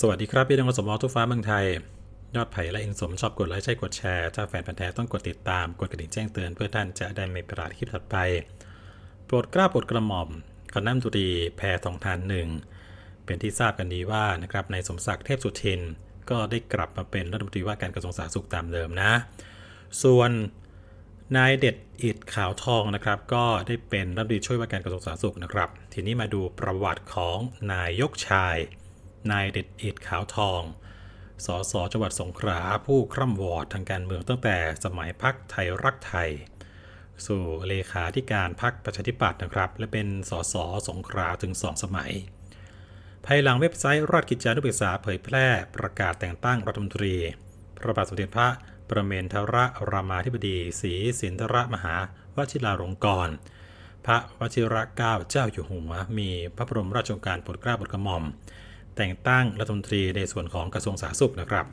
สวัสดีครับ พี่น้องสมอทุกฟ้าเมืองไทย ยอดไผ่และเองสมชอบกดไลค์ใช่กดแชร์ถ้าแฟนพันธ์แท้ต้องกดติดตามกดกระดิ่งแจ้งเตือนเพื่อท่านจะได้ไม่พลาดคลิปถัดไป โปรดกล้าโปรดกระหม่อมคณะมนตรีแพทองทานหนึ่งเป็นที่ทราบกันดีว่านะครับในสมศักดิ์เทพสุทิน ก็ได้กลับมาเป็นรัฐมนตรีว่าการกระทรวงสาธารณสุขตามเดิมนะ ส่วนนายเด็ดอิดขาวทองนะครับก็ได้เป็นรัฐมนตรีช่วยว่าการกระทรวงสาธารณสุขนะครับ ทีนี้มาดูประวัติของนายยกชาย นายเด็ดอิดขาวทอง สสจังหวัดสงขลาผู้คร่ำวอดทางการเมืองตั้งแต่สมัยพักไทยรักไทย สู่เลขาธิการพรรคประชาธิปัตย์นะครับ และเป็นสสสงขลาถึง2สมัย ภายหลังเว็บไซต์ราชกิจจานุเบกษาเผยแพร่ประกาศแต่งตั้งรัฐมนตรี พระบาทสมเด็จพระประเมนทรรามาธิบดีศรีสินธรมหาวชิราลงกรณ์พระวชิรเกล้าเจ้าอยู่หัว มีพระบรมราชโองการโปรดเกล้าโปรดกระหม่อม แต่งตั้งรัฐมนตรีในส่วนของกระทรวงสาธารณสุขนะครับ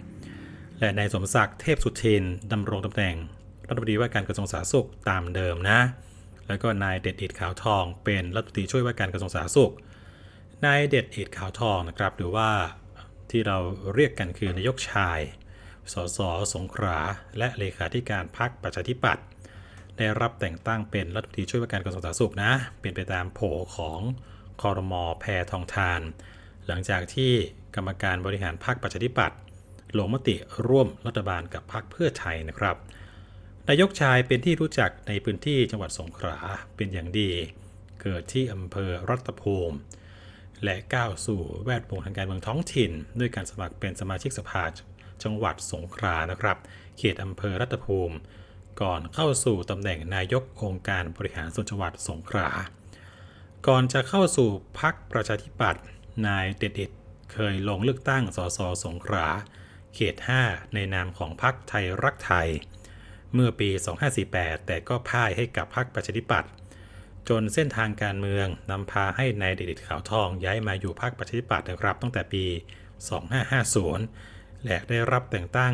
และนายสมศักดิ์เทพสุทินดำรงตำแหน่งรัฐมนตรีว่าการกระทรวงสาธารณสุขตามเดิมนะ แล้วก็นายเด็ดอิดขาวทองเป็นรัฐมนตรีช่วยว่าการกระทรวงสาธารณสุข นายเด็ดอิดขาวทองนะครับ หรือว่าที่เราเรียกกันคือนายกชาย สสสงขลาและเลขาธิการพรรคประชาธิปัตย์ได้รับแต่งตั้งเป็นรัฐมนตรีช่วยว่าการกระทรวงสาธารณสุขนะ เป็นไปตามโผของคอรมอแพทองทาน หลังจากที่กรรมการบริหารพรรคประชาธิปัตย์ลงมติร่วมรัฐบาลกับพรรคเพื่อไทยนะครับนายกชายเป็นที่รู้จักในพื้นที่จังหวัดสงขลาเป็นอย่างดี เกิดที่อำเภอรัตภูมิ และก้าวสู่แวดวงทางการเมืองท้องถิ่น ด้วยการสมัครเป็นสมาชิกสภาจังหวัดสงขลานะครับ เขตอำเภอรัตภูมิ ก่อนเข้าสู่ตำแหน่งนายกองค์การบริหารส่วนจังหวัดสงขลาก่อนจะเข้าสู่พักประชาธิปัตย์ นายเด็ดเด็ดเคยลงเลือกตั้งสสสงขลาเขต 5 ในนามของพักไทยรักไทย เมื่อปี 2548 แต่ก็พ่ายให้กับพรรคประชาธิปัตย์จนเส้นทางการเมืองนำพาให้นายเดชขาวทองย้ายมาอยู่พรรคประชาธิปัตย์นะครับ ตั้งแต่ปี 2550 และได้รับแต่งตั้ง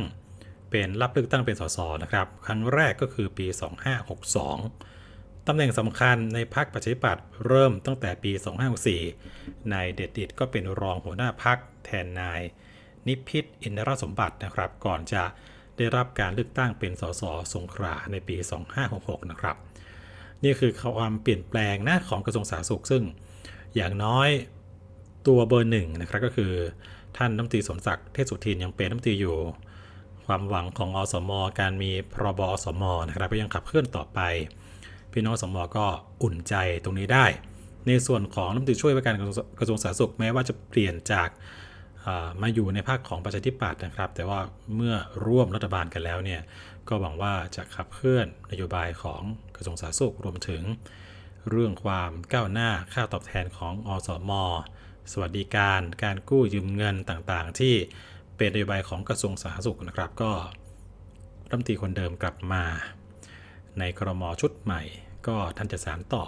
เป็นรับเลือกตั้งเป็นสสนะครับ ครั้งแรกก็คือปี 2562 ตำแหน่งสำคัญในพรรคประชาธิปัตย์เริ่มตั้งแต่ปี 2564นายเดชดิตก็เป็นรองหัวหน้าพรรคแทนนาย นิพิษอินทรสมบัตินะครับ ก่อนจะได้รับการเลือกตั้งเป็นสสสงขลาในปี 2566 นะครับ นี่คือความเปลี่ยนแปลงนะของกระทรวงสาธารณสุขซึ่งอย่างน้อยตัวเบอร์หนึ่งนะครับก็คือท่านน้ำตีสมศักดิ์เทพสุทินยังเป็นน้ำตีอยู่ ความหวังของอสม การมีพรบอสมนะครับก็ยังขับเคลื่อนต่อไป พี่น้องสมก็อุ่นใจตรงนี้ได้ ในส่วนของน้ำตรีช่วยว่าการกระทรวงสาธารณสุขแม้ว่าจะเปลี่ยนจากมาอยู่ในภาคของประชาธิปัตย์นะครับ แต่ว่าเมื่อร่วมรัฐบาลกันแล้วเนี่ยก็หวังว่าจะขับเคลื่อนนโยบายของกระทรวงสาธารณสุขรวมถึง เรื่องความก้าวหน้าค่าตอบแทนของอสมสวัสดิการการกู้ยืมเงินต่างๆ ที่เป็นนโยบายของกระทรวงสาธารณสุขนะครับ ก็รัฐมนตรีคนเดิมกลับมา ในครมชุดใหม่ ก็ท่านจะสานต่อ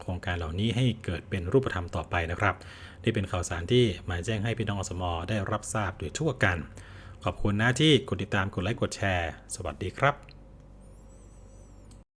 โครงการเหล่านี้ให้เกิดเป็นรูปธรรมต่อไปนะครับ นี่เป็นข่าวสารที่มาแจ้งให้พี่น้องอสมได้รับทราบโดยทั่วกัน ขอบคุณนะที่กดติดตามกดไลค์กดแชร์ สวัสดีครับ